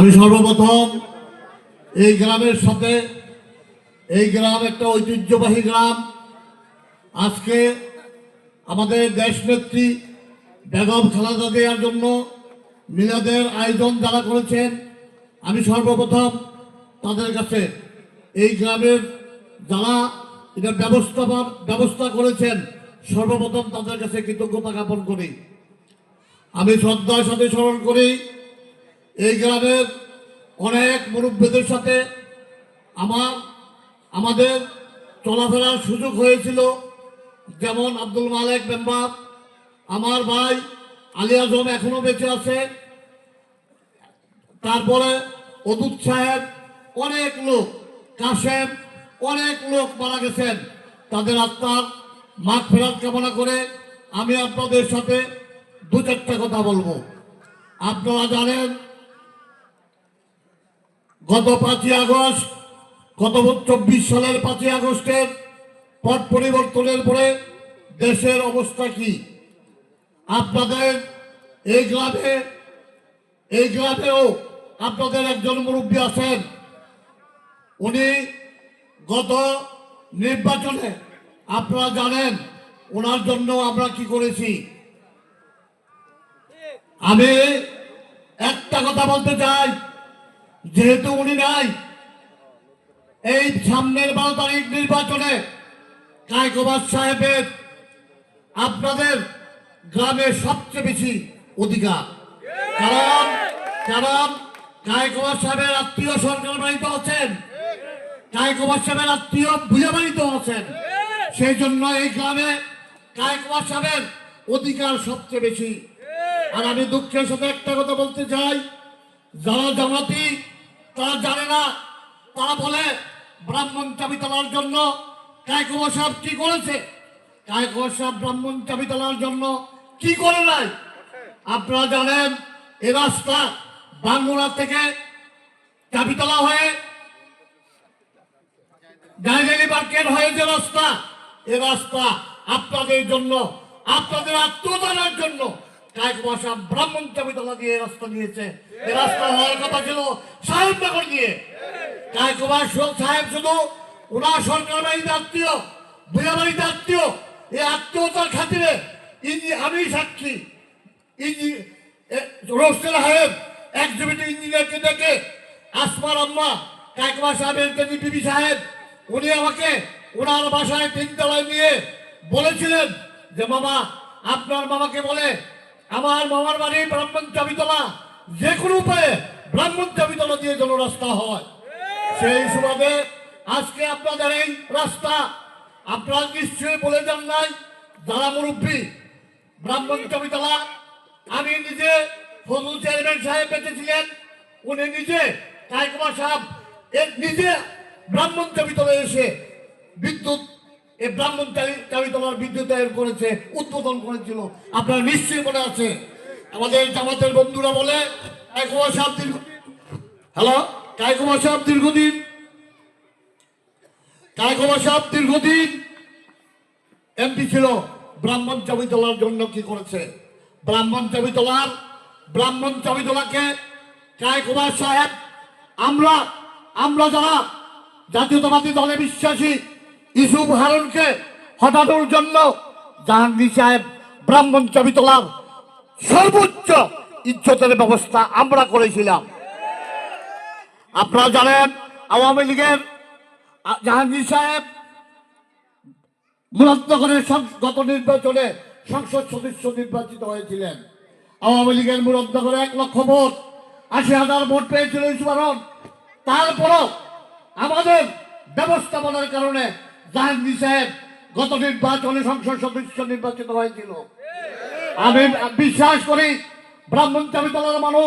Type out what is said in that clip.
আমি সর্বপ্রথম এই গ্রামের সাথে, এই গ্রাম একটা ঐতিহ্যবাহী গ্রাম। আজকে আমাদের দেশ দেশনেত্রী বেগম খালেদা দেওয়ার জন্য মিলাদের আয়োজন যারা করেছেন, আমি সর্বপ্রথম তাদের কাছে এই গ্রামের যারা এটা ব্যবস্থা ব্যবস্থা করেছেন, সর্বপ্রথম তাদের কাছে কৃতজ্ঞতা জ্ঞাপন করি। আমি শ্রদ্ধার সাথে স্মরণ করি এই গ্রামের অনেক মুরব্বীদের সাথে আমার, আমাদের চলাফেরার সুযোগ হয়েছিল। যেমন আব্দুল মালেক মেম্বার, আমার ভাই আলী আজম এখনও বেঁচে আছে। তারপরে অদুত সাহেব, অনেক লোক, কাশেম, অনেক লোক মারা গেছেন। তাদের আত্মার মাঠ ফেরার কামনা করে আমি আপনাদের সাথে দু চারটা কথা বলব। আপনারা জানেন গত পাঁচই আগস্ট, গত চব্বিশ সালের পাঁচই আগস্টের পট পরিবর্তনের পরে দেশের অবস্থা কি? আপনাদের এই গ্রামে এই গ্রামেও আপনাদের একজন মুরব্বী আছেন। উনি গত নির্বাচনে, আপনারা জানেন, ওনার জন্য আমরা কি করেছি? আমি একটা কথা বলতে চাই। যেহেতু উনি নাই, এই সামনের বারো তারিখ নির্বাচনে কায়কোবাদ সাহেবের আপনাদের গ্রামে সবচেয়ে বেশি অধিকার। কারণ কারণ কায়কোবাদ সাহেবের আত্মীয় সরকার বাড়িতে আছেন, কায়কোবাদ সাহেবের আত্মীয় ভুয়া বাড়িতে আছেন, সেই জন্য এই গ্রামে কায়কোবাদ সাহেবের অধিকার সবচেয়ে বেশি। আর আমি দুঃখের সাথে একটা কথা বলতে চাই, যারা জামাতি তারা জানে না। তারা বলে, ব্রাহ্মণ চাবি তোলার জন্য কায়কুমা সাহেব কি করেছে? কায়কুমা সাহেব ব্রাহ্মণ চাবি তোলার জন্য কি করে নাই? আপনারা জানেন, এ রাস্তা বাংলা থেকে চাবিতলা হয়ে ডাইনারি মার্কেট হয়ে যে রাস্তা, এ রাস্তা আপনাদের জন্য, আপনাদের আত্মদানের জন্য কায়কুমা সাহেব ব্রাহ্মণ চাবিতলা দিয়ে রাস্তা নিয়েছে রাস্তা হওয়ার কথা ছিল সাহেবনগর দিয়ে কায়কুমার সাহেব শুধু ওনার সরকার আত্মীয় বুয়া বাড়িতে আত্মীয়তার খাতিরে ইঞ্জি আমি সাহেব এক্সিবিটিভ ইঞ্জিনিয়ারকে ডেকে আসমার আম্মা কায়কুমার সাহেবের সাহেব, উনি আমাকে ওনার বাসায় তিনতলায় নিয়ে বলেছিলেন যে, মামা, আপনার মামাকে বলে আমার মামার বাড়ি ব্রাহ্মণ চাবিতলা। যে কোনো উপায়ে ব্রাহ্মণ চাবিতলা দিয়ে যেন রাস্তা হয়। সেই সুবাদে আজকে আপনাদের এই রাস্তা আপনারা নিশ্চয়ই বলে যান নাই, যারা মুরব্বী ব্রাহ্মণ কবিতলা আমি নিজে ফজল চেয়ারম্যান সাহেব বেঁচেছিলেন, উনি নিজে কায়কুমার সাহেব এর নিজে ব্রাহ্মণ কবিতলায় এসে বিদ্যুৎ এই ব্রাহ্মণ চাবিতলার বিদ্যুতায়ন করেছে, উদ্বোধন করেছিল। আপনার নিশ্চয়ই মনে আছে। আমাদের জামাতের বন্ধুরা বলে কায়কুমার সাহেব দীর্ঘ হ্যালো? কায়কুমার সাহেব দীর্ঘদিন? কায়কুমার সাহেব দীর্ঘদিন? এমপি ছিল, ব্রাহ্মণ চাবি তোলার জন্য কি করেছে? ব্রাহ্মণ চাবি তোলার, ব্রাহ্মণ চাবি তোলাকে কায়কুমার সাহেব, আমরা আমরা যারা জাতীয়তাবাদী দলে বিশ্বাসী ইসুফ হারুনকে হটানোর জন্য জাহাঙ্গীর সাহেব ব্রাহ্মণ চাবি তোলার সর্বোচ্চ ইজ্জতের ব্যবস্থা আমরা করেছিলাম। আপনারা জানেন, আওয়ামী লীগের জাহাঙ্গীর সাহেব মুরাদনগরের গত নির্বাচনে সংসদ সদস্য নির্বাচিত হয়েছিলেন। আওয়ামী লীগের মুরাদনগরে এক লক্ষ ভোট, আশি হাজার ভোট পেয়েছিল ইসমারন তারপরও আমাদের ব্যবস্থাপনার কারণে জাহাঙ্গীর সাহেব গত নির্বাচনে সংসদ সদস্য নির্বাচিত হয়েছিল। আমি বিশ্বাস করি ব্রাহ্মণ চাবিতলার মানুষ